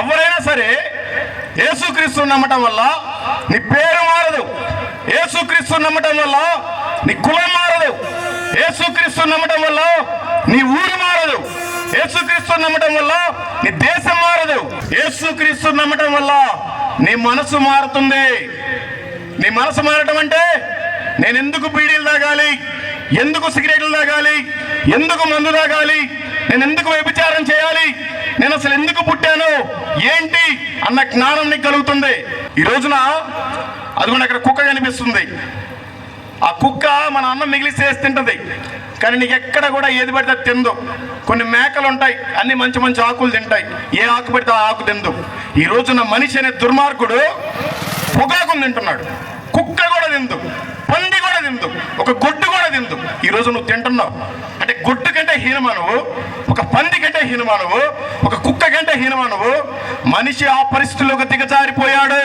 ఎవరైనా సరే యేసుక్రీస్తు నమ్మటం వల్ల నీ పేరు మారదు. యేసుక్రీస్తు నమ్మటం వల్ల నీ కులం మారదు. యేసుక్రీస్తు నమ్మటం వల్ల నీ ఊరు మారదు. యేసుక్రీస్తు నమ్మటం వల్ల నీ దేశం మారదు. యేసుక్రీస్తు నమ్మటం వల్ల నీ మనసు మారుతుంది. నీ మనసు మారటం అంటే నేను ఎందుకు బీడీలు తాగాలి? ఎందుకు సిగరెట్లు తాగాలి? ఎందుకు మందు తాగాలి? నేను ఎందుకు వ్యభిచారం చేయాలి? నేను అసలు ఎందుకు పుట్టాను? ఏంటి? అన్న జ్ఞానం నీకు కలుగుతుంది. ఈ రోజున అది అక్కడ కుక్క కనిపిస్తుంది. ఆ కుక్క మన అన్నం మిగిలిసేసి తింటది. కానీ నీకు ఎక్కడ కూడా ఏది పడితే తిందు. కొన్ని మేకలు ఉంటాయి అన్ని మంచి మంచి ఆకులు తింటాయి. ఏ ఆకు పెడితే ఆ ఆకు తిందు. ఈ రోజున మనిషి అనే దుర్మార్గుడు పొగాకును తింటున్నాడు. కుక్క కూడా తిందు. పంది తిందు ఒక గుడ్డు కూడా తిందు ఈ రోజు నువ్వు తింటున్నావు. అంటే గుడ్డు కంటే హీనమానవు ఒక పంది కంటే హీనమానవు ఒక కుక్క కంటే హీనమానవు మనిషి ఆ పరిస్థితుల్లోకి దిగజారిపోయాడు.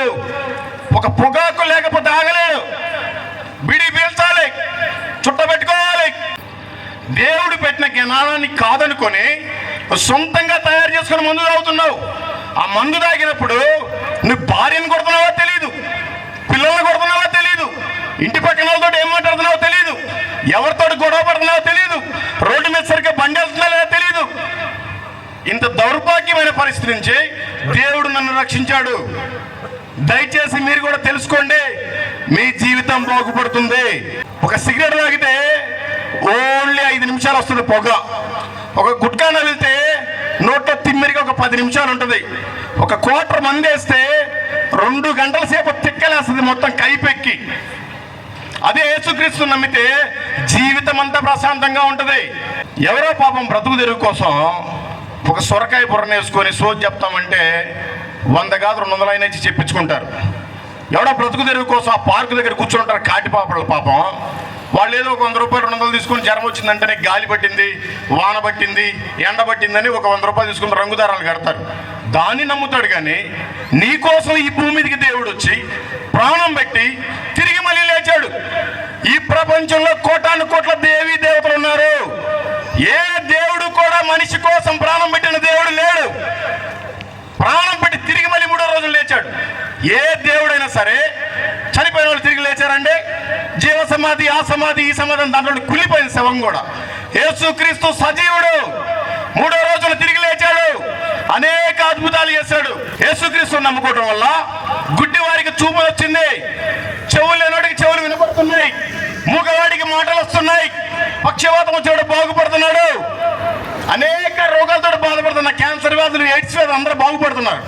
ఒక పొగాకు లేకపోతే ఆగలేడు. బిడి పీల్చాలి. చుట్టబెట్టుకోవాలి. దేవుడు పెట్టిన జ్ఞానాన్ని కాదనుకొని సొంతంగా తయారు చేసుకుని మందు తాగుతున్నావు. ఆ మందు తాగినప్పుడు నువ్వు భార్యను కొడుతున్నావో తెలియదు పిల్లల్ని కొడుతున్నావో తెలియదు ఇంటి పక్కన వాళ్ళతో ఏం మాట్లాడుతున్నావో తెలియదు ఎవరితో గొడవ పడుతున్నావో తెలియదు రోడ్డు మీద సరిగ్గా బండి వెళ్తున్నా తెలియదు ఇంత దౌర్భాగ్యమైన పరిస్థితి నుంచి దేవుడు నన్ను రక్షించాడు. దయచేసి మీరు కూడా తెలుసుకోండి మీ జీవితం బాగుపడుతుంది. ఒక సిగరెట్ తాగితే ఓన్లీ ఐదు నిమిషాలు వస్తుంది పొగ. ఒక గుట్కాన వెళ్తే నోట్లో తిమ్మిరికి ఒక పది నిమిషాలు ఉంటుంది. ఒక క్వార్టర్ మంది వేస్తే రెండు గంటల సేపు తిక్కలేస్తుంది మొత్తం కైపెక్కి. అదే యేసుక్రీస్తు నమ్మితే జీవితం అంతా ప్రశాంతంగా ఉంటుంది. ఎవరో పాపం బ్రతుకు తెరుగు కోసం ఒక సొరకాయ బుర్రను వేసుకొని సోది చెప్తామంటే వంద కాదు రెండు వందలు అయినా చెప్పించుకుంటారు. ఎవడో బ్రతుకు తెరుగు కోసం ఆ పార్కు దగ్గర కూర్చుంటారు కాటి పాపల పాపం. వాళ్ళు ఏదో ఒక వంద రూపాయలు రెండు వందలు తీసుకొని జ్వరం వచ్చిందంటేనే గాలి పట్టింది వాన పట్టింది ఎండ పట్టిందని ఒక వంద రూపాయలు తీసుకుని రంగుదారాలు కడతారు. దాన్ని నమ్ముతాడు కానీ నీ కోసం ఈ భూమి మీదకి దేవుడు వచ్చి ప్రాణం పెట్టి తిరిగి మళ్ళీ లేచాడు. ఈ ప్రపంచంలో కోటాను కోట్ల దేవి దేవతలు ఉన్నారు. ఏ దేవుడు కూడా మనిషి కోసం ప్రాణం పెట్టిన దేవుడు లేడు. ప్రాణం పెట్టి తిరిగి మళ్ళీ మూడో రోజులు లేచాడు. ఏ దేవుడైనా సరే చనిపోయిన వాళ్ళు తిరిగి లేచారండి. జీవ సమాధి ఆ సమాధి ఈ సమాధి దాంట్లో కులిపోయింది శవం కూడా. యేసుక్రీస్తు సజీవుడు. మూడో రోజులు తిరిగి లేచాడు. అనే అద్భుతాలు చేశాడు. యేసుక్రీస్తు నమ్ముకోవటం వల్ల గుడ్డి వారికి చూపు వచ్చింది. చెవులు లేనోడికి చెవులు వినపడుతున్నాయి. మూగవాడికి మాటలు వస్తున్నాయి. పక్షవాతం వచ్చేవాడు బాగుపడుతున్నాడు. అనేక రోగాలతో బాధపడుతున్న క్యాన్సర్ వ్యాధులు ఎయిడ్స్ వ్యాధులు అందరూ బాగుపడుతున్నారు.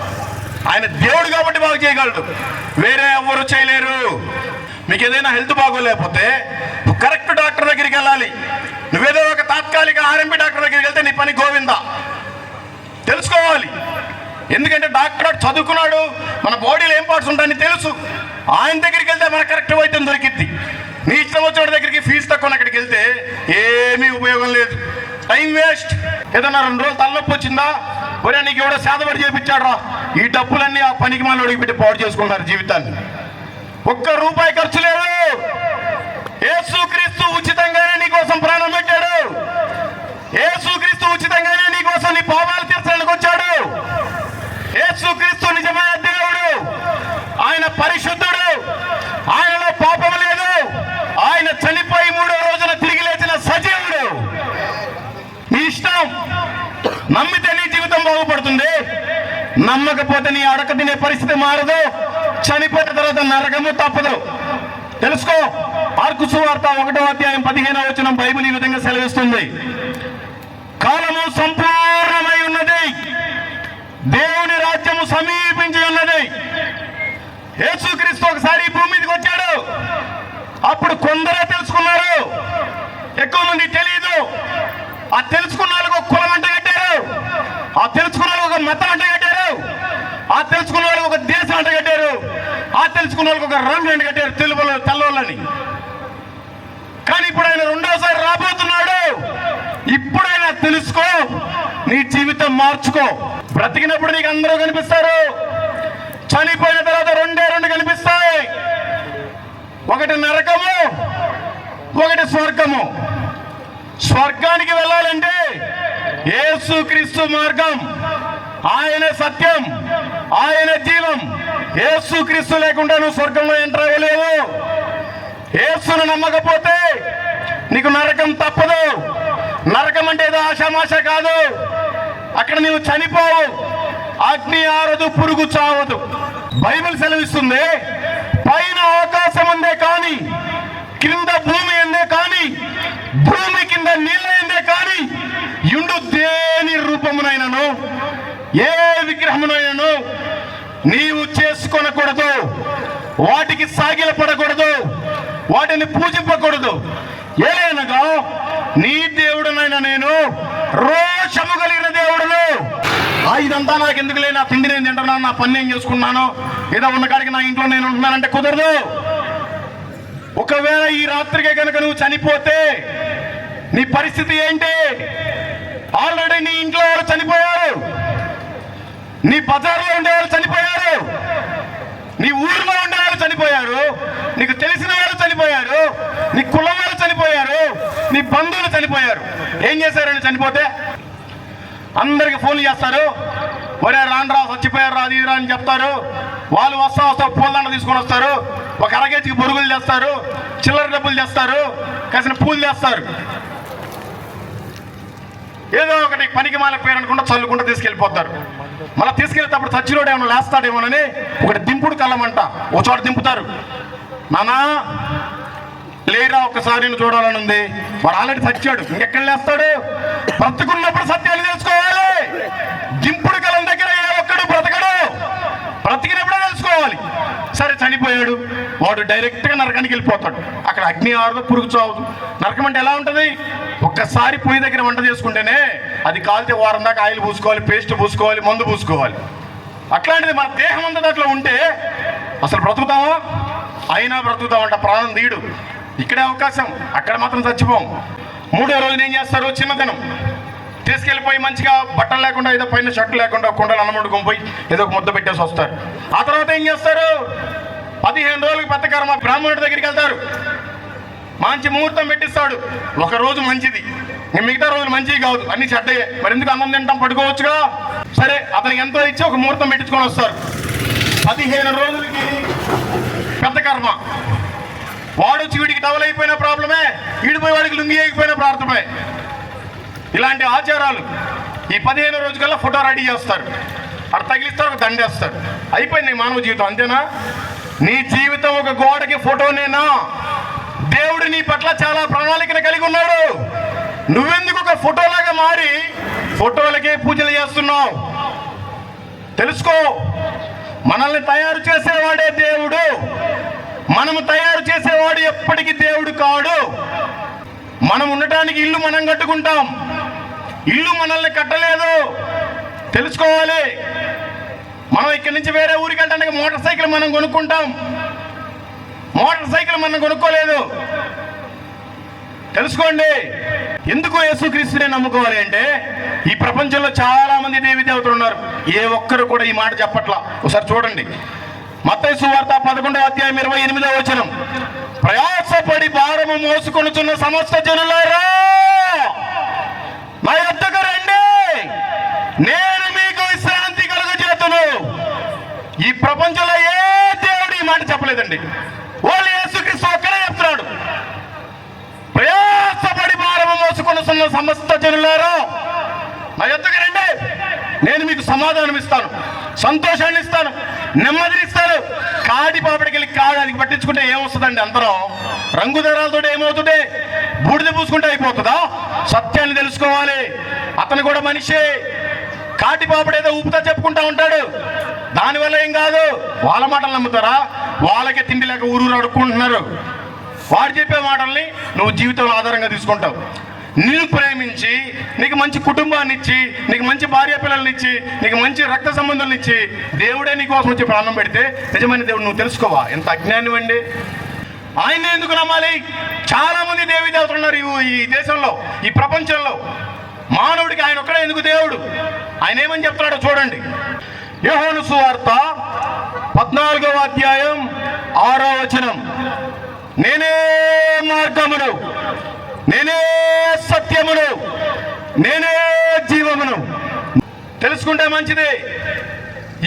ఆయన దేవుడు కాబట్టి బాగు చేయగలడు. వేరే ఎవరు చేయలేరు. మీకు ఏదైనా హెల్త్ బాగోలేకపోతే కరెక్ట్ డాక్టర్ దగ్గరికి వెళ్ళాలి. నువ్వేదో ఒక తాత్కాలిక ఆర్ఎంపీ డాక్టర్ దగ్గరికి వెళ్తే నీ పని గోవిందా? తెలుసుకోవాలి. ఎందుకంటే డాక్టర్ చదువుకున్నాడు మన బాడీలో ఏం పార్ట్స్ ఉంటాయని తెలుసు. ఆయన దగ్గరికి వెళ్తే మన కరెక్ట్ వైద్యం దొరికిద్ది. నీ ఇష్టం వచ్చిన దగ్గరికి ఫీజు తక్కువ అక్కడికి వెళ్తే ఏమీ ఉపయోగం లేదు. Time waste. ఏదన్నా రెండు రోజులు తలనొప్పి వచ్చిందా? ఒరే నీకు ఎవడో సేదపడి చేపించాడు రా ఈ డబ్బులన్నీ ఆ పనికి మన పెట్టి పాడు చేసుకుంటారు జీవితాన్ని. ఒక్క రూపాయి ఖర్చు లేదు. యేసుక్రీస్తు ఉచితంగానే నీ కోసం ప్రాణం పెట్టాడు. యేసుక్రీస్తు ఉచితంగానే నీ కోసం నీ పాప యేసుక్రీస్తు నిజమైన దేవుడు. ఆయన పరిశుద్ధుడు. ఆయనలో పాపం లేదు. ఆయన చనిపోయి మూడో రోజున తిరిగి లేచిన సజీవుడు. నీ ఇష్టం. నమ్మితే నీ జీవితం బాగుపడుతుంది. నమ్మకపోతే నీ అడక తినే పరిస్థితి మారదు. చనిపోయిన తర్వాత నరకము తప్పదు. తెలుసుకో. మార్కు సువార్త ఒకటో అధ్యాయం పదిహేనో వచ్చిన బైబిల్ ఈ విధంగా సెలవిస్తుంది. కాలము సంపూర్ణమై ఉన్నది. దేవుని రాజ్యము సమీపించి ఉన్నది. యేసుక్రీస్తు ఒకసారి భూమి మీదకి వచ్చాడు. అప్పుడు కొందరే తెలుసుకున్నారు. ఎక్కువ మంది తెలియదు ఆ తెలుసుకున్న వాళ్ళకు ఒక కులం అంట కట్టారు. ఆ తెలుసుకున్న వాళ్ళకి ఒక మతం అంట కట్టారు. ఆ తెలుసుకున్న వాళ్ళకి ఒక దేశం అంట కట్టారు. ఆ తెలుసుకున్న వాళ్ళకి ఒక రంగు అంట కట్టారు. తెలుగు తెల్లవాళ్ళని కానీ ఇప్పుడు ఆయన రెండోసారి రాబోతున్నాడు. ఇప్పుడైనా తెలుసుకో నీ జీవితం మార్చుకో. బ్రతికినప్పుడు నీకు అందరూ కనిపిస్తారు. చనిపోయిన తర్వాత రెండే రెండు కనిపిస్తాయి. ఒకటి నరకము ఒకటి స్వర్గము. స్వర్గానికి వెళ్ళాలంటే యేసుక్రీస్తు మార్గం. ఆయన సత్యం ఆయన జీవం. ఏసు క్రీస్తు లేకుండా నువ్వు స్వర్గంలో ఎంటర్ అవ్వలేవు. ఏసును నమ్మకపోతే నీకు నరకం తప్పదు. నరకం అంటే ఏదో ఆషామాష కాదు. అక్కడ నీవు చనిపోవు. అగ్ని ఆరదు పురుగు చావదు. బైబిల్ సెలవిస్తుంది పైన ఆకాశం ఉందే కానీ కింద భూమి ఎందే కానీ భూమి కింద నీళ్ళ ఎందే కానీ ఇండు దేని రూపమునైనను ఏ విగ్రహమునైనను నీవు చేసుకొనకూడదు. వాటికి సాగిల పడకూడదు వాటిని పూజింపకూడదు. ఏలైనగా నీ దేవుడునైనా నేను రోషము కలిగిన దేవుడును. ఇదంతా నాకు ఎందుకు నా తిండి నేను తింటున్నాను నా పని నేను చేసుకున్నాను. ఏదో ఉన్న కాడికి నా ఇంట్లో నేను ఉంటున్నానంటే కుదరదు. ఒకవేళ ఈ రాత్రికే కనుక నువ్వు చనిపోతే నీ పరిస్థితి ఏంటి? ఆల్రెడీ నీ ఇంట్లో వాళ్ళు చనిపోయారు. నీ బజార్లో ఉండేవాళ్ళు చనిపోయారు. నీ ఊరిలో ఉండేవాళ్ళు చనిపోయారు. నీకు తెలిసిన వాళ్ళు చనిపోయారు. నీ కులం వాళ్ళు చనిపోయారు. నీ బంధువులు చనిపోయారు. ఏం చేశారని చనిపోతే? అందరికి ఫోన్లు చేస్తారు. ఒరే రాండ్రా చచ్చిపోయారు రా ఇది అని చెప్తారు. వాళ్ళు వస్తా వస్తా పూలదండ తీసుకొని వస్తారు. ఒక అరగేజీకి బొరుగులు చేస్తారు చిల్లర డబ్బులు చేస్తారు కాసిన పూలు చేస్తారు ఏదో ఒకటి పనికి మాల పేరు అనుకుంటా చల్లుకుంటూ తీసుకెళ్ళిపోతారు. మళ్ళీ తీసుకెళ్ళేటప్పుడు చచ్చిలోడు ఏమైనా లేస్తాడేమోనని ఒకటి దింపుడు కలమంట ఒక చోట దింపుతారు. నానా లేరా ఒకసారి నేను చూడాలని ఉంది. వాడు ఆల్రెడీ చచ్చాడు. ఇంకెక్కడ లేస్తాడు? బ్రతుకున్నప్పుడు సత్యాలు తెలుసుకోవాలి. దింపుడు కలం దగ్గర ఏ ఒక్కడు బ్రతకడు? బ్రతికినప్పుడే తెలుసుకోవాలి. సరే చనిపోయాడు. వాడు డైరెక్ట్గా నరకానికి వెళ్ళిపోతాడు. అక్కడ అగ్ని ఆరదు పురుగు చావదు. నరకం అంటే ఎలా ఉంటుంది? ఒక్కసారి పొయ్యి దగ్గర వంట చేసుకుంటేనే అది కాలితే వారం దాకా ఆయిల్ పూసుకోవాలి పేస్ట్ పూసుకోవాలి మందు పూసుకోవాలి. అట్లాంటిది మన దేహం అంతా దాంట్లో ఉంటే అసలు బ్రతుకుతామా? అయినా బ్రతుకుతామంట ప్రాణం తీయడు. ఇక్కడే అవకాశం. అక్కడ మాత్రం చచ్చిపోం. మూడో రోజున ఏం చేస్తారు? చిన్నతనం. తీసుకెళ్ళిపోయి మంచిగా బట్టలు లేకుండా ఏదో పైన షర్ట్ లేకుండా కుండలు అన్నముడుకొని పోయి ఏదో ఒక ముద్ద పెట్టేసి వస్తారు. ఆ తర్వాత ఏం చేస్తారు? పదిహేను రోజులకి పెద్ద కర్మ బ్రాహ్మణుడి దగ్గరికి వెళ్తారు. మంచి ముహూర్తం పెట్టిస్తాడు. ఒక రోజు మంచిది. మిగతా రోజులు మంచివి కాదు. అన్ని చెడ్డయే. మరి ఎందుకు అన్నం తింటాం పడుకోవచ్చుగా? సరే అతనికి ఎంతో ఇచ్చి ఒక ముహూర్తం పెట్టించుకొని వస్తారు. పదిహేను రోజులకి పెద్ద కర్మ. వాడు వచ్చి వీడికి డబుల్ అయిపోయిన ప్రాబ్లమే వీడిపోయి వాడికి లుంగి అయిపోయిన ప్రార్థమే ఇలాంటి ఆచారాలు ఈ పదిహేను రోజుకల్లా ఫోటో రెడీ చేస్తారు. అక్కడ తగిలిస్తారు దండేస్తారు. అయిపోయింది మానవ జీవితం అంతేనా? నీ జీవితం ఒక గోడకి ఫోటోనేనా? దేవుడు నీ పట్ల చాలా ప్రణాళికను కలిగి ఉన్నాడు. నువ్వెందుకు ఒక ఫోటోలాగా మారి ఫోటోలకే పూజలు చేస్తున్నావు? తెలుసుకో మనల్ని తయారు చేసేవాడే దేవుడు. మనము తయారు చేసేవాడు ఎప్పటికీ దేవుడు కాడు. మనం ఉండటానికి ఇల్లు మనం కట్టుకుంటాం. ఇల్లు మనల్ని కట్టలేదు. తెలుసుకోవాలి. మనం ఇక్కడి నుంచి వేరే ఊరికి వెళ్ళడానికి మోటార్ సైకిల్ మనం కొనుక్కుంటాం. మోటార్ సైకిల్ మనం కొనుక్కోలేదు. తెలుసుకోండి. ఎందుకు యేసుక్రీస్తునే నమ్ముకోవాలి అంటే ఈ ప్రపంచంలో చాలా మంది దేవి దేవతలు ఉన్నారు. ఏ ఒక్కరు కూడా ఈ మాట చెప్పట్లా. ఒకసారి చూడండి. మత్తైసు వార్త పదకొండవ అధ్యాయం ఇరవై ఎనిమిదవ వచనం. ప్రయాసపడి భారము మోసుకొనుచున్న సమస్త జనులారా మా యొద్దకు రండి. నేను మీకు విశ్రాంతి కలుగజేతును. ఈ ప్రపంచంలో ఏ దేవుడు ఈ మాట చెప్పలేదండి. ఓన్లీ యేసుక్రీస్తు ఒక్కడే చెప్తున్నాడు. ప్రయాసపడి భారము మోసుకొనుచున్న సమస్త జనులారా మా యొద్దకు రండి. నేను మీకు సమాధానం ఇస్తాను. సంతోషాన్ని ఇస్తాను. నెమ్మదిని ఇస్తాను. కాడి పాపడికెళ్ళి కాడానికి పట్టించుకుంటే ఏమొస్తుందండి అందరం? రంగు దరాలతో ఏమవుతుంటే బూడిద పూసుకుంటే అయిపోతుందా? సత్యాన్ని తెలుసుకోవాలి. అతను కూడా మనిషే. కాటి పాపడు ఏదో ఊపుతా చెప్పుకుంటా ఉంటాడు. దానివల్ల ఏం కాదు? వాళ్ళ మాటలు నమ్ముతారా? వాళ్ళకే తిండి లేక ఊరూరు అడుక్కుంటున్నారు వాడు చెప్పే మాటల్ని నువ్వు జీవితంలో ఆధారంగా తీసుకుంటావు. నిన్ను ప్రేమించి నీకు మంచి కుటుంబాన్ని ఇచ్చి నీకు మంచి భార్య పిల్లల్ని ఇచ్చి నీకు మంచి రక్త సంబంధాలను ఇచ్చి దేవుడే నీ కోసం వచ్చి ప్రాణం పెడితే నిజమైన దేవుడు నువ్వు తెలుసుకోవా? ఎంత అజ్ఞానం అండి ఆయన ఎందుకు నమ్మాలి? చాలా మంది దేవి దేవతలు ఉన్నారు ఈ- దేశంలో ఈ ప్రపంచంలో. మానవుడికి ఆయన ఒక్కడే ఎందుకు దేవుడు? ఆయన ఏమని చెప్తున్నాడో చూడండి. యోహోను సువార్త పద్నాలుగవ అధ్యాయం ఆరో వచనం. నేనే మార్గమును. నేనే సత్యమును నేనే జీవమును. తెలుసుకుంటే మంచిది.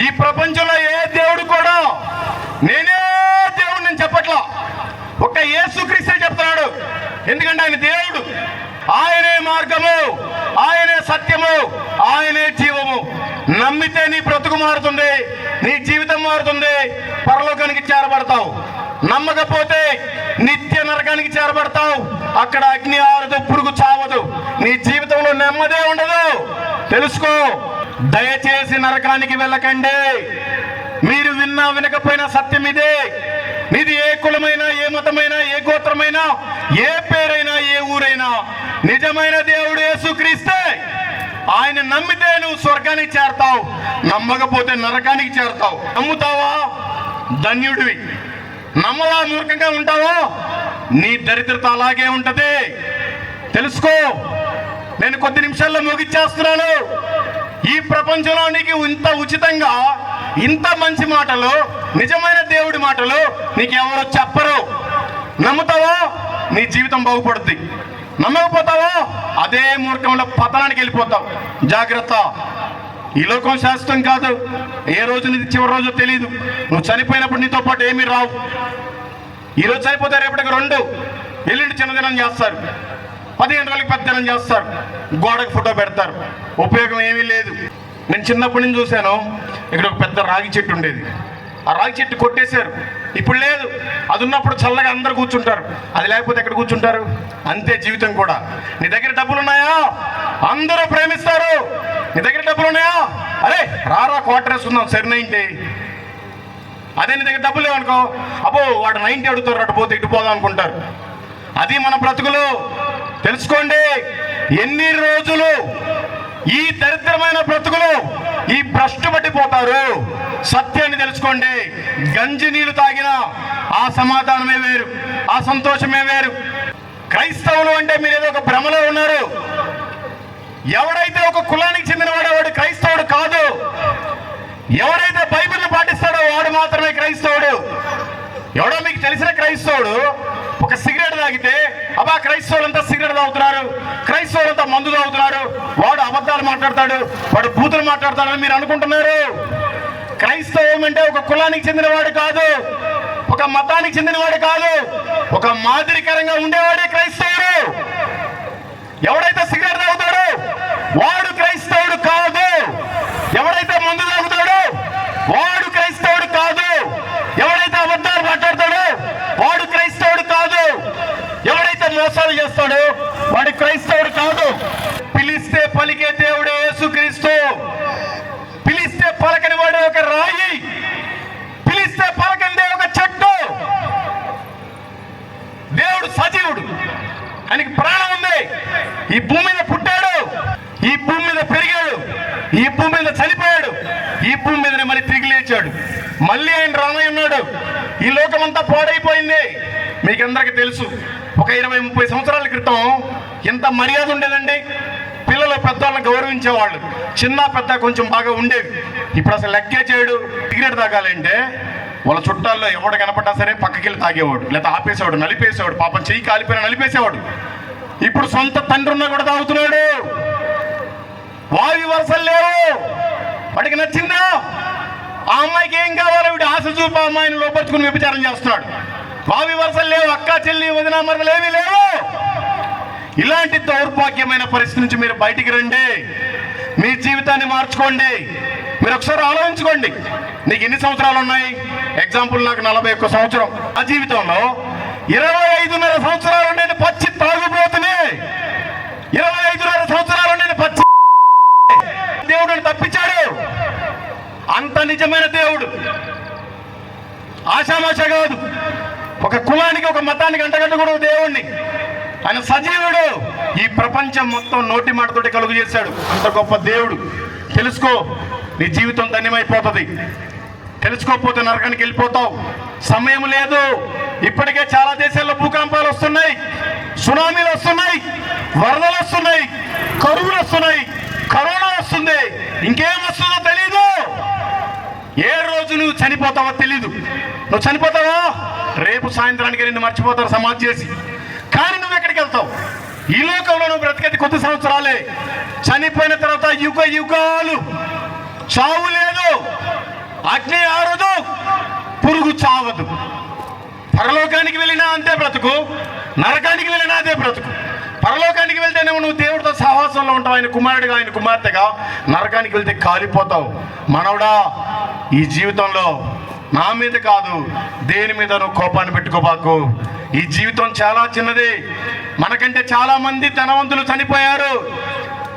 ఈ ప్రపంచంలో ఏ దేవుడు కూడా నేనే దేవుడు నేను చెప్పట్లా. ఒక యేసుక్రీస్తే చెప్తున్నాడు. ఎందుకంటే ఆయన దేవుడు. ఆయనే మార్గము ఆయనే సత్యము ఆయనే జీవము. నమ్మితే నీ బ్రతుకు మారుతుంది నీ జీవితం మారుతుంది పరలోకానికి చేరబడతావు. నమ్మకపోతే నిత్య నరకానికి చేరబడతావు. అక్కడ అగ్ని ఆరదు పురుగు చావదు. నీ జీవితంలో నెమ్మదే ఉండదు. తెలుసుకో దయచేసి నరకానికి వెళ్ళకండి. మీరు విన్నా వినకపోయినా సత్యం ఇదే. నీది ఏ కులమైనా ఏ మతమైనా ఏ గోత్రమైనా ఏ పేరైనా ఏ ఊరైనా నిజమైన దేవుడు యేసుక్రీస్తే ఆయన నమ్మితే నువ్వు స్వర్గానికి చేరతావు. నమ్మకపోతే నరకానికి చేరతావు. నమ్ముతావా? ధన్యుడివి. నమ్మవా మూర్ఖంగా ఉంటావా? నీ దరిద్రత అలాగే ఉంటది. తెలుసుకో. నేను కొద్ది నిమిషాల్లో ముగిచ్చేస్తున్నాను. ఈ ప్రపంచంలో నీకు ఇంత ఉచితంగా ఇంత మంచి మాటలు నిజమైన దేవుడి మాటలు నీకు ఎవరో చెప్పరు. నమ్ముతావో? నీ జీవితం బాగుపడుద్ది. నమ్మకపోతావో? అదే మూర్ఖంలో పతనానికి వెళ్ళిపోతావు. జాగ్రత్త. ఈ లోకం శాశ్వతం కాదు. ఏ రోజు నీది చివరి రోజు తెలియదు నువ్వు చనిపోయినప్పుడు నీతో పాటు ఏమీ రావు. ఈరోజు రోజు చనిపోతే రేపటికి రెండు. ఎల్లుండి చిన్నదినం చేస్తారు. పదిహేను రోజులకి పెద్దదినం చేస్తారు. గోడకు ఫోటో పెడతారు. ఉపయోగం ఏమీ లేదు. నేను చిన్నప్పటి నుంచి చూశాను ఇక్కడ ఒక పెద్ద రాగి చెట్టు ఉండేది. ఆ రాగి చెట్టు కొట్టేశారు. ఇప్పుడు లేదు. అది ఉన్నప్పుడు చల్లగా అందరు కూర్చుంటారు. అది లేకపోతే ఎక్కడ కూర్చుంటారు? అంతే జీవితం కూడా. నీ దగ్గర డబ్బులు ఉన్నాయా? అందరూ ప్రేమిస్తారు. నీ దగ్గర డబ్బులు ఉన్నాయా? అరే రారా క్వార్టర్ వేసుకుందాం సరినైంటే అదే నీ దగ్గర డబ్బులు లేవనుకో అబ్బో వాడు నైన్టీ అడుగుతారు అటు పోతే ఇటు పోదాం అనుకుంటారు. అది మన బ్రతుకులు. తెలుసుకోండి ఎన్ని రోజులు ఈ దరిద్రమైన బ్రతుకులు ఈ భ్రష్టు పట్టిపోతారు? సత్యాన్ని తెలుసుకోండి. గంజి నీళ్ళు తాగిన ఆ సమాధానమే వేరు ఆ సంతోషమే వేరు. క్రైస్తవులు అంటే మీరు ఏదో ఒక భ్రమలో ఉన్నారు. ఎవడైతే ఒక కులానికి చెందినవాడో వాడు క్రైస్తవుడు కాదు. ఎవరైతే బైబిల్ని పాటిస్తాడో వాడు మాత్రమే క్రైస్తవుడు. ఎవడో మీకు తెలిసిన క్రైస్తవుడు ఒక సిగరెట్ తాగితే అబ్బా క్రైస్తవులంతా సిగరెట్ తాగుతున్నారు క్రైస్తవులంతా మందు తాగుతున్నారు. వాడు అబద్ధాలు మాట్లాడతాడు వాడు బూతులు మాట్లాడతాడని మీరు అనుకుంటున్నారు. క్రైస్తవం అంటే ఒక కులానికి చెందినవాడు కాదు ఒక మతానికి చెందినవాడు కాదు ఒక మాదిరికరంగా ఉండేవాడే క్రైస్తవుడు. ఎవడైతే సిగరెట్ తాగుతాడో వాడు క్రైస్తవుడు కాదు. ఎవడైతే ముందు తాగుతాడో వాడు క్రైస్తవుడు కాదు. ఎవడైతే అబద్ధాలు మాట్లాడతాడో వాడు క్రైస్తవుడు కాదు. ఎవడైతే మోసాలు చేస్తాడో వాడు క్రైస్తవుడు కాదు పిలిస్తే పలికే దేవుడే యేసుక్రీస్తు పిలిస్తే పలకని వాడు ఒక రాయి పిలిస్తే పలకందే ఒక చెట్టు దేవుడు సజీవుడు ఆయనకి ప్రాణం ఉంది ఈ భూమి మీద పుట్టాడు ఈ భూమి మీద పెరిగాడు ఈ భూమి మీద చనిపోయాడు ఈ భూమి మీదనే మరి తిరిగి లేచాడు మళ్ళీ ఆయన రానై ఉన్నాడు ఈ లోకం అంతా పాడైపోయింది అందరికీ తెలుసు ఒక ఇరవై ముప్పై సంవత్సరాల క్రితం ఎంత మర్యాద ఉండేదండి? పిల్లలు పెద్దవాళ్ళని గౌరవించేవాళ్ళు చిన్న పెద్ద కొంచెం బాగా ఉండేవి. ఇప్పుడు అసలు లెక్కే చేయడు సిగరెట్ తాగాలంటే వాళ్ళ చుట్టాల్లో ఎవడు కనపడ్డా సరే పక్కకెళ్ళి తాగేవాడు లేదా ఆపేసేవాడు నలిపేసేవాడు పాపం చెయ్యి కాలిపోయినా నలిపేసేవాడు. ఇప్పుడు సొంత తండ్రి ఉన్నా కూడా తాగుతున్నాడు. వాయు వరుసలు లేవు. వాడికి నచ్చిందా? ఆ అమ్మాయికి ఏం కావాలో? వీడు ఆశ చూపు అమ్మాయిని లోపరుచుకుని వ్యభిచారం చేస్తున్నాడు. బావి వరుసలు లేవు అక్క చెల్లి వదిన మరదలు లేవు. ఇలాంటి దౌర్భాగ్యమైన పరిస్థితి నుంచి మీరు బయటికి రండి. మీ జీవితాన్ని మార్చుకోండి. మీరు ఒకసారి ఆలోచించుకోండి. నీకు ఎన్ని సంవత్సరాలు ఉన్నాయి? ఎగ్జాంపుల్ నాకు నలభై ఒక్క సంవత్సరం. ఆ జీవితంలో ఇరవై ఐదున్నర సంవత్సరాలు నేను పచ్చి తాగుబోతుని. ఇరవై ఐదున్నర సంవత్సరాలు నేను పచ్చి దేవుడు తప్పించాడు. అంత నిజమైన దేవుడు. ఆశామాష కాదు. ఒక కులానికి ఒక మతానికి అంటగట్టకూడదు దేవుణ్ణి. ఆయన సజీవుడు. ఈ ప్రపంచం మొత్తం నోటి మాటతోటి కలుగు చేశాడు. అంత గొప్ప దేవుడు. తెలుసుకో నీ జీవితం ధన్యమైపోతుంది. తెలుసుకోకపోతే నరకానికి వెళ్ళిపోతావు. సమయం లేదు. ఇప్పటికే చాలా దేశాల్లో భూకంపాలు వస్తున్నాయి. సునామీలు వస్తున్నాయి. వరదలు వస్తున్నాయి. కరువులు వస్తున్నాయి. కరోనా వస్తుంది. ఇంకేం వస్తుందో తెలీదు. ఏ రోజు నువ్వు చనిపోతావో తెలీదు. నువ్వు చనిపోతావా? రేపు సాయంత్రానికి నిన్ను మర్చిపోతారు సమాధి చేసి. కానీ నువ్వు ఎక్కడికి వెళ్తావు? ఈ లోకంలో నువ్వు బ్రతికేది కొద్ది సంవత్సరాలే. చనిపోయిన తర్వాత యుగ యుగాలు. చావు లేదు. అగ్ని ఆరదు. పురుగు చావదు. పరలోకానికి వెళ్ళినా అంతే బ్రతుకు. నరకానికి వెళ్ళినా అదే బ్రతుకు. పరలోకానికి వెళ్తేనేమో నువ్వు దేవుడితో సహవాసంలో ఉంటావు. ఆయన కుమారుడిగా ఆయన కుమార్తెగా. నరకానికి వెళ్తే కాలిపోతావు. మనవడా ఈ జీవితంలో నా మీద కాదు దేని మీద నువ్వు కోపాన్ని పెట్టుకోబాకు ఈ జీవితం చాలా చిన్నది. మనకంటే చాలా మంది ధనవంతులు చనిపోయారు.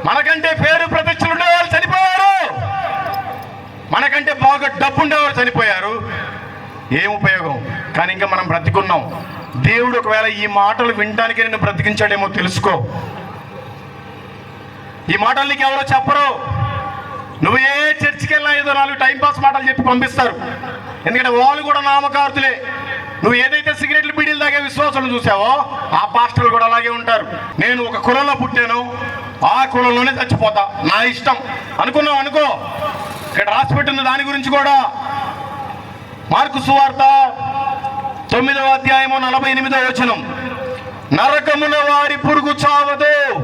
మనకంటే పేరు ప్రతిష్టలు ఉండేవాళ్ళు చనిపోయారు. మనకంటే బాగా డబ్బు ఉండేవారు చనిపోయారు. ఏం ఉపయోగం? కానీ ఇంకా మనం బ్రతికున్నాం. దేవుడు ఒకవేళ ఈ మాటలు వినడానికి నిన్ను బ్రతికించాడేమో తెలుసుకో. ఈ మాటలు నీకు ఎవరో చెప్పరు. నువ్వు ఏ ఏదో నాలుగు టైంపాస్ మాటలు చెప్పి పంపిస్తారు. ఎందుకంటే వాళ్ళు కూడా నామకార్తులే. నువ్వు ఏదైతే సిగరెట్లు బీడీలు తాగే విశ్వాసాలు చూసావో ఆ పాస్టర్లు కూడా అలాగే ఉంటారు. నేను ఒక కులంలో పుట్టాను. ఆ కులంలోనే చచ్చిపోతా. నా ఇష్టం. అనుకున్నావు అనుకో. ఇక్కడ రాసిపెట్టిన దాని గురించి కూడా మార్కు సువార్త తొమ్మిదవ అధ్యాయము నలభై ఎనిమిదవ వచనం. నరకమున వారి పురుగు చావదు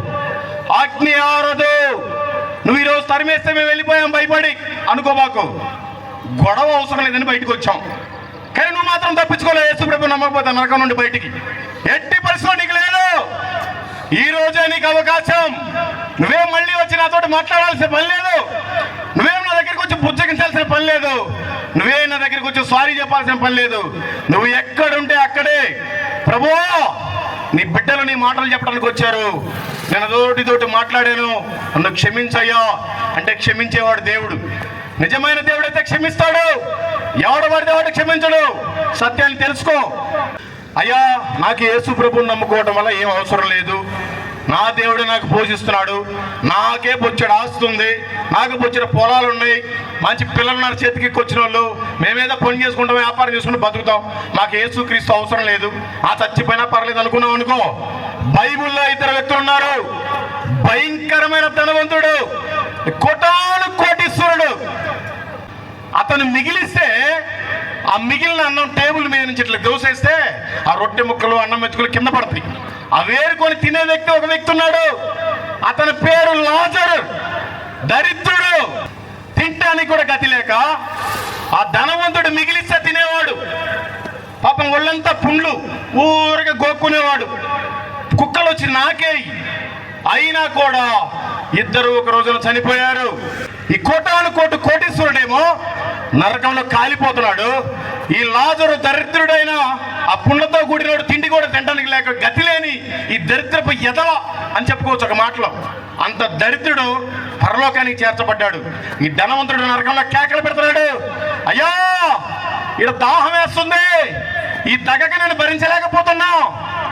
అగ్ని ఆరదు నువ్వు ఈరోజు తరిమేస్తే మేము వెళ్ళిపోయాం భయపడి. అనుకోబాకు. గొడవ అవసరం లేదని బయటకు వచ్చాం. కానీ నువ్వు మాత్రం తప్పించుకోలేదు. యేసుప్రభు నమ్మకపోతే నరకం నుండి బయటికి. ఎట్టి పరిస్థితుల్లో నీకు లేదు. ఈ రోజే నీకు అవకాశం. నువ్వేం మళ్ళీ వచ్చి నాతోటి మాట్లాడాల్సిన పని లేదు. నువ్వేం నా దగ్గరికి వచ్చి బుజ్జగించాల్సిన పని లేదు. నువ్వే నా దగ్గరికి వచ్చి సారీ చెప్పాల్సిన పని లేదు. నువ్వు ఎక్కడుంటే అక్కడే. ప్రభు నీ బిడ్డలు నీ మాటలు చెప్పడానికి వచ్చారు. నేను తోటి తోటి మాట్లాడాను. నన్ను క్షమించయ్యా. అంటే క్షమించేవాడు దేవుడు. నిజమైన దేవుడైతే క్షమిస్తాడు. ఎవడు పడితే వాడు క్షమించడు. సత్యాన్ని తెలుసుకో. అయ్యా నాకు యేసు ప్రభుని నమ్ముకోవడం వల్ల ఏం అవసరం లేదు. నా దేవుడు నాకు పోషిస్తున్నాడు. నాకే బొచ్చడు ఆస్తుంది నాకు బొచ్చిన పొలాలు ఉన్నాయి. మంచి పిల్లలు నా చేతికి వచ్చిన వాళ్ళు మేమేదో పని చేసుకుంటాం వ్యాపారం చేసుకుంటూ బతుకుతాం. మాకు ఏసుక్రీస్తు అవసరం లేదు. ఆ చచ్చిపోయినా పర్లేదు అనుకున్నాం అనుకో. బైబిల్లో ఇద్దరు వ్యక్తులు ఉన్నారు. భయంకరమైన ధనవంతుడు కోటాను కోటీశ్వరుడు. అతను మిగిలిస్తే ఆ మిగిలిన అన్నం టేబుల్ మీద నుంచి ఇట్లా దోసేస్తే ఆ రొట్టె ముక్కలు అన్నం మెతుకులు కింద పడతాయి. ఆ వేరుకొని తినే వ్యక్తి ఒక వ్యక్తి ఉన్నాడు. అతని పేరు లాజరు దరిద్రుడు. తింటానికి కూడా గతి లేక ఆ ధనవంతుడు మిగిలిస్తే తినేవాడు. పాపం ఒళ్ళంతా పుండ్లు ఊరిగా గోక్కునేవాడు. కుక్కలు వచ్చి నాకే అయినా కూడా ఇద్దరు ఒక రోజున చనిపోయారు. ఈ కోటాను కోటు కోటీశ్వరుడేమో నరకంలో కాలిపోతున్నాడు. ఈ లాజరు దరిద్రుడైన ఆ పుండ్లతో కూడినోడు తిండి కూడా తినడానికి లేక గతి లేని ఈ దరిద్రపు ఎదల అని చెప్పుకోవచ్చు ఒక మాటలో. అంత దరిద్రుడు పరలోకానికి చేర్చబడ్డాడు. ఈ ధనవంతుడు నరకంలో కేకలు పెడుతున్నాడు. అయ్యా ఇక్కడ దాహం వేస్తుంది. ఈ తగక నేను భరించలేకపోతున్నా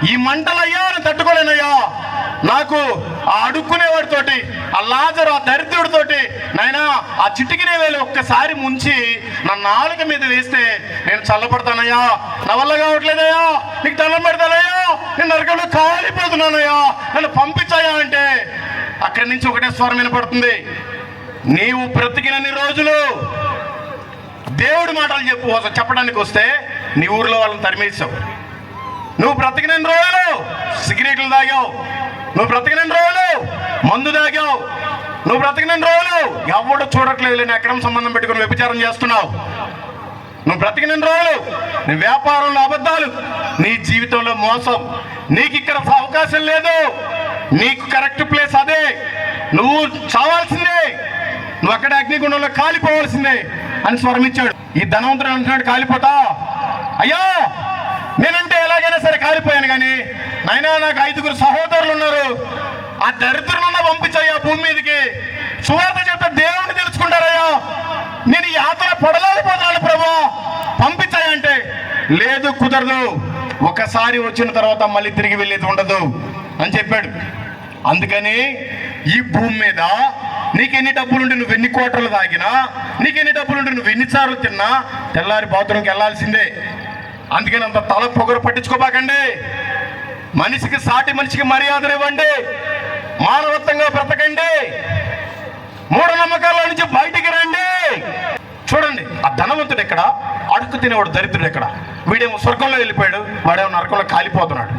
ఈ మంటలయ్యా నేను తట్టుకోలేనయ్యా నాకు ఆ అడుక్కునేవాడితోటి ఆ లాజరు ఆ దరిద్రుడితోటి నాయనా ఆ చిటికినే వేలు ఒక్కసారి ముంచి నా నాలుక మీద వేస్తే నేను చల్లబడతానయ్యా. నా వల్ల కావట్లేదయ్యా. నీకు దండం పెడతానయ్యా. నేను నరకంలో కాలిపోతున్నానయ్యా. నన్ను పంపించాయా అంటే అక్కడి నుంచి ఒకటే స్వరం వినపడుతుంది. నీవు బ్రతికినన్ని రోజులు దేవుడి మాటలు చెప్పు చెప్పడానికి వస్తే నీ ఊర్లో వాళ్ళని తరిమేసావు నువ్వు బ్రతికిన రోజులు సిగరెట్లు తాగావు. నువ్వు బ్రతికిన రోజులు మందు తాగావు. నువ్వు బ్రతికిన రోజులు ఎవడు చూడట్లేదు నేను అక్రమ సంబంధం పెట్టుకుని వ్యభిచారం చేస్తున్నావు. నువ్వు బ్రతికిన రోజులు నీ వ్యాపారంలో అబద్ధాలు నీ జీవితంలో మోసం. నీకు ఇక్కడ అవకాశం లేదు. నీకు కరెక్ట్ ప్లేస్ అదే. నువ్వు చావాల్సిందే. నువ్వు అక్కడ అగ్నిగుండంలో కాలిపోవాల్సిందే అని స్వరం ఈ ధనవంతుడు అంటున్నాడు కాలిపోతా. అయ్యా! నేనంటే ఎలాగైనా సరే కాలిపోయాను కానీ నాయనా నాకు ఐదుగురు సహోదరులు ఉన్నారు. ఆ దరిద్రులున్న పంపించయ్యా భూమి మీదకి. సువార్త చెప్తే దేవుడిని తెలుసుకుంటారయ్యా. నేను యాత్ర పొడలేకపోతున్నాను ప్రభు. పంపించాయంటే లేదు కుదరదు. ఒకసారి వచ్చిన తర్వాత మళ్ళీ తిరిగి వెళ్ళేది ఉండదు అని చెప్పాడు. అందుకని ఈ భూమి మీద నీకెన్ని డబ్బులుండి నువ్వు ఎన్ని కోటలు తాగినా నీకెన్ని డబ్బులుండి నువ్వు ఎన్నిసార్లు తిన్నా తెల్లారి బాత్రూమ్కి వెళ్ళాల్సిందే. అందుకని అంత తల పొగరు పట్టించుకోబాకండి. మనిషికి సాటి మనిషికి మర్యాదలు ఇవ్వండి. మానవత్వంగా బ్రతకండి. మూఢనమ్మకాల నుంచి బయటికి రండి. చూడండి ఆ ధనవంతుడు ఎక్కడ? అడుక్కు తినేవాడు దరిద్రుడు ఎక్కడ? వీడేమో స్వర్గంలో వెళ్ళిపోయాడు వాడేమో నరకంలో కాలిపోతున్నాడు.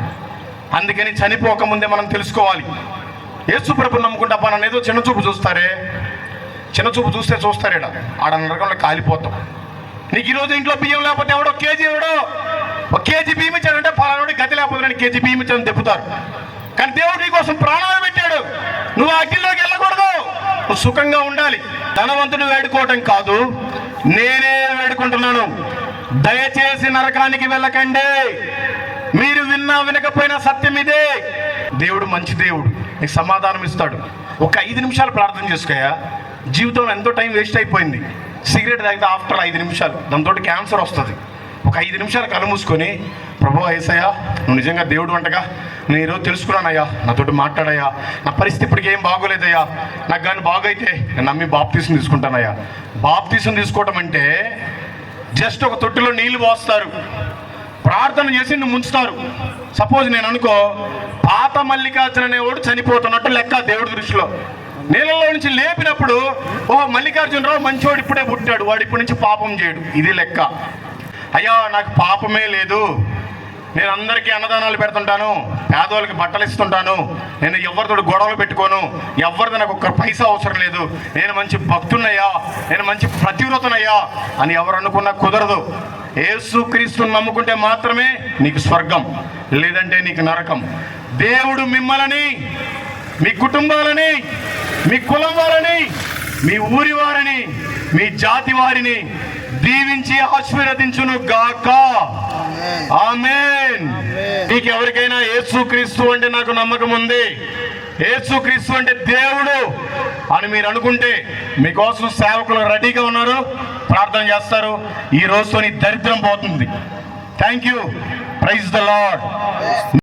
అందుకని చనిపోక ముందే మనం తెలుసుకోవాలి. యేసు ప్రభు నమ్ముకుంటా పని ఏదో చిన్న చూపు చూస్తారే? చిన్న చూపు చూస్తే చూస్తారేడా? ఆడ నరకంలో కాలిపోతాం. నీకు ఈరోజు ఇంట్లో బియ్యం లేకపోతే ఎవడో కేజీ ఎవడో ఒక కేజీ బియ్యం ఇచ్చాడంటే ఫలానాడు గతి లేకపోతే కేజీ బియ్యం ఇచ్చాడని తిప్పుతారు కానీ దేవుడు నీ కోసం ప్రాణాలు పెట్టాడు. నువ్వు అగ్గిలోకి వెళ్ళకూడదు. నువ్వు సుఖంగా ఉండాలి. ధనవంతుడు వేడుకోవటం కాదు. నేనే వేడుకుంటున్నాను. దయచేసి నరకానికి వెళ్ళకండి. మీరు విన్నా వినకపోయినా సత్యం ఇదే. దేవుడు మంచి దేవుడు. నీకు సమాధానం ఇస్తాడు. ఒక ఐదు నిమిషాలు ప్రార్థన చేసుకోయా జీవితంలో ఎంతో టైం వేస్ట్ అయిపోయింది. సిగరెట్ తాగితే ఆఫ్టర్ ఐదు నిమిషాలు. దాంతో క్యాన్సర్ వస్తుంది. ఒక ఐదు నిమిషాలు కళ్ళు మూసుకొని ప్రభు ఏసయ్యా నువ్వు నిజంగా దేవుడు అంటగా నేను ఈరోజు తెలుసుకున్నానయ్యా నాతోటి మాట్లాడయ్యా నా పరిస్థితి ఇప్పటికి ఏం బాగోలేదయ్యా నాకు కానీ బాగైతే నేను నమ్మి బాప్తీసం తీసుకుంటానయ్యా. బాప్తీసం తీసుకోవటం అంటే జస్ట్ ఒక తొట్టిలో నీళ్ళు పోస్తారు. ప్రార్థన చేసి నువ్వు ముంచుతారు. సపోజ్ నేను అనుకో పాత మల్లికార్జున అనేవాడు చనిపోతున్నట్టు లెక్క దేవుడి దృష్టిలో. నీళ్ళలో నుంచి లేపినప్పుడు ఓ మల్లికార్జునరావు మంచోడు ఇప్పుడే పుట్టాడు వాడు ఇప్పటి నుంచి పాపం చేయడు. ఇది లెక్క. అయ్యా నాకు పాపమే లేదు. నేను అందరికీ అన్నదానాలు పెడుతుంటాను పేదవాళ్ళకి బట్టలు ఇస్తుంటాను నేను ఎవరితో గొడవలు పెట్టుకోను ఎవరిది నాకు ఒక్క పైసా అవసరం లేదు. నేను మంచి భక్తున్నయ్యా నేను మంచి ప్రతివ్రతనయ్యా అని ఎవరు అనుకున్నా కుదరదు. ఏసుక్రీస్తుని నమ్ముకుంటే మాత్రమే నీకు స్వర్గం లేదంటే నీకు నరకం. దేవుడు మిమ్మల్ని మీ కుటుంబాలని మీ కులం వారిని మీ ఊరి వారిని మీ జాతి వారిని దీవించి ఆశీర్వదించును గాక. ఆమేన్. మీకు ఎవరికైనా యేసుక్రీస్తు అంటే నాకు నమ్మకం ఉంది. యేసుక్రీస్తు అంటే దేవుడు అని మీరు అనుకుంటే మీకోసం సేవకులు రెడీగా ఉన్నారు. ప్రార్థన చేస్తారు. ఈ రోజుతో నీ దరిద్రం పోతుంది. Thank you praise the Lord